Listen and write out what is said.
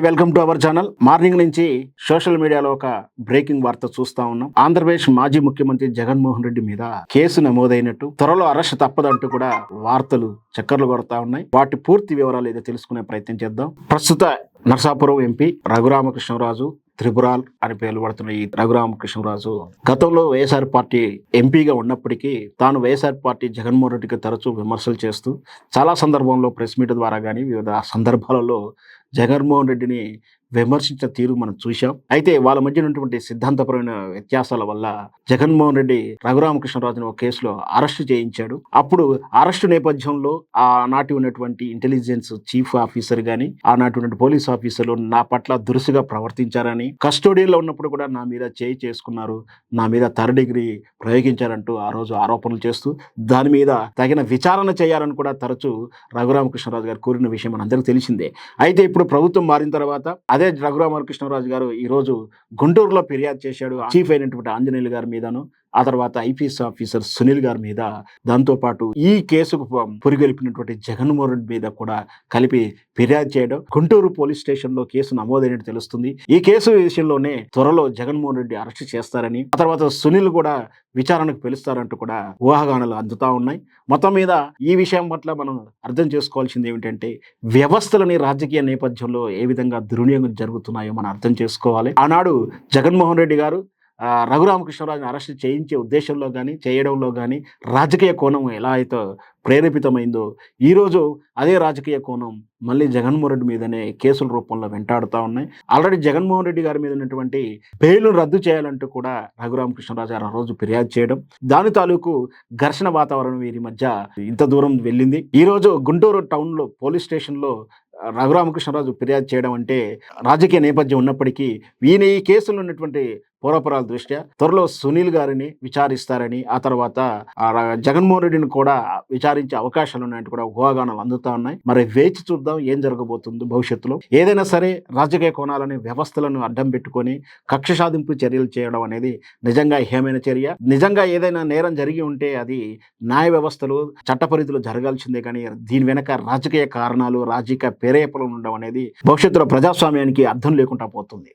Hi welcome to our channel morning నుంచి social మీడియాలో ఒక బ్రేకింగ్ వార్త చూస్తా ఉన్నాం. ఆంధ్రప్రదేశ్ మాజీ ముఖ్యమంత్రి జగన్మోహన్ రెడ్డి మీద కేసు నమోదైనట్టు త్వరలో అరెస్ట్ తప్పదంటూ కూడా వార్తలు చక్కర్లు కొడతా ఉన్నాయి. వాటి పూర్తి వివరాలు ఏదో తెలుసుకునే ప్రయత్నం చేద్దాం. ప్రస్తుత నరసాపురం ఎంపీ రఘురామకృష్ణరాజు త్రిపురాల్ అని పిలువడుతున్న ఈ రఘురామకృష్ణరాజు గతంలో వైఎస్ఆర్ పార్టీ ఎంపీగా ఉన్నప్పటికీ తాను వైఎస్ఆర్ పార్టీ జగన్మోహన్ రెడ్డికి తరచూ విమర్శలు చేస్తూ చాలా సందర్భంలో ప్రెస్ మీట్ ద్వారా కానీ వివిధ సందర్భాలలో జగన్మోహన్ రెడ్డిని విమర్శించిన తీరు మనం చూశాం. అయితే వాళ్ళ మధ్య ఉన్నటువంటి సిద్ధాంతపరమైన వ్యత్యాసాల వల్ల జగన్మోహన్ రెడ్డి రఘురామకృష్ణరాజును ఒక కేసులో అరెస్టు చేయించాడు. అప్పుడు అరెస్టు నేపథ్యంలో ఆనాటి ఉన్నటువంటి ఇంటెలిజెన్స్ చీఫ్ ఆఫీసర్ గాని ఆనాటి ఉన్నటువంటి పోలీస్ ఆఫీసర్లు నా పట్ల దురుసుగా ప్రవర్తించారని కస్టోడియన్లో ఉన్నప్పుడు కూడా నా మీద చేయి చేసుకున్నారు నా మీద థర్డ్ డిగ్రీ ప్రయోగించారంటూ ఆ రోజు ఆరోపణలు చేస్తూ దాని మీద తగిన విచారణ చేయాలని కూడా తరచూ రఘురామకృష్ణరాజు గారు కోరిన విషయం మనందరికీ తెలిసిందే. అయితే ఇప్పుడు ప్రభుత్వం మారిన తర్వాత అదే రఘురామకృష్ణరాజు గారు ఈ రోజు గుంటూరులో ఫిర్యాదు చేశాడు. చీఫ్ అయినటువంటి ఆంజనేయులు గారి మీదను. ఆ తర్వాత ఐపీఎస్ ఆఫీసర్ సునీల్ గారి మీద దాంతోపాటు ఈ కేసుకు పురిగొలిపినటువంటి జగన్మోహన్ రెడ్డి మీద కూడా కలిపి ఫిర్యాదు చేయడం గుంటూరు పోలీస్ స్టేషన్లో కేసు నమోదైనట్టు తెలుస్తుంది. ఈ కేసు విషయంలోనే త్వరలో జగన్మోహన్ రెడ్డి అరెస్ట్ చేస్తారని ఆ తర్వాత సునీల్ కూడా విచారణకు పిలుస్తారంటూ కూడా ఊహాగానాలు అందుతా ఉన్నాయి. మొత్తం మీద ఈ విషయం పట్ల మనం అర్థం చేసుకోవాల్సింది ఏమిటంటే వ్యవస్థలని రాజకీయ నేపథ్యంలో ఏ విధంగా దుర్వినియోగం జరుగుతున్నాయో మనం అర్థం చేసుకోవాలి. ఆనాడు జగన్మోహన్ రెడ్డి గారు రఘురామకృష్ణరాజుని అరెస్ట్ చేయించే ఉద్దేశంలో కానీ చేయడంలో కానీ రాజకీయ కోణం ఎలా అయితే ప్రేరేపితమైందో ఈరోజు అదే రాజకీయ కోణం మళ్ళీ జగన్మోహన్ రెడ్డి మీదనే కేసుల రూపంలో వెంటాడుతూ ఉన్నాయి. ఆల్రెడీ జగన్మోహన్ రెడ్డి గారి మీద ఉన్నటువంటి బెయిల్ను రద్దు చేయాలంటూ కూడా రఘురామకృష్ణరాజు గారు ఆ రోజు ఫిర్యాదు చేయడం దాని తాలూకు ఘర్షణ వాతావరణం వీరి మధ్య ఇంత దూరం వెళ్ళింది. ఈరోజు గుంటూరు టౌన్లో పోలీస్ స్టేషన్లో రఘురామకృష్ణరాజు ఫిర్యాదు చేయడం అంటే రాజకీయ నేపథ్యం ఉన్నప్పటికీ ఈయన ఈ కేసులో ఉన్నటువంటి పూర్వపరాల దృష్ట్యా త్వరలో సునీల్ గారిని విచారిస్తారని ఆ తర్వాత జగన్మోహన్ రెడ్డిని కూడా విచారించే అవకాశాలు ఉన్నాయంటే కూడా ఊహాగానాలు అందుతా ఉన్నాయి. మరి వేచి చూద్దాం ఏం జరగబోతుంది భవిష్యత్తులో. ఏదైనా సరే రాజకీయ కోణాలని వ్యవస్థలను అడ్డం పెట్టుకొని కక్ష సాధింపు చర్యలు చేయడం అనేది నిజంగా హేమైన చర్య. నిజంగా ఏదైనా నేరం జరిగి ఉంటే అది న్యాయ వ్యవస్థలు చట్టపరిధిలో జరగాల్సిందే కానీ దీని వెనక రాజకీయ కారణాలు రాజకీయ ప్రేరేపణలు ఉండడం అనేది భవిష్యత్తులో ప్రజాస్వామ్యానికి అర్థం లేకుండా పోతుంది.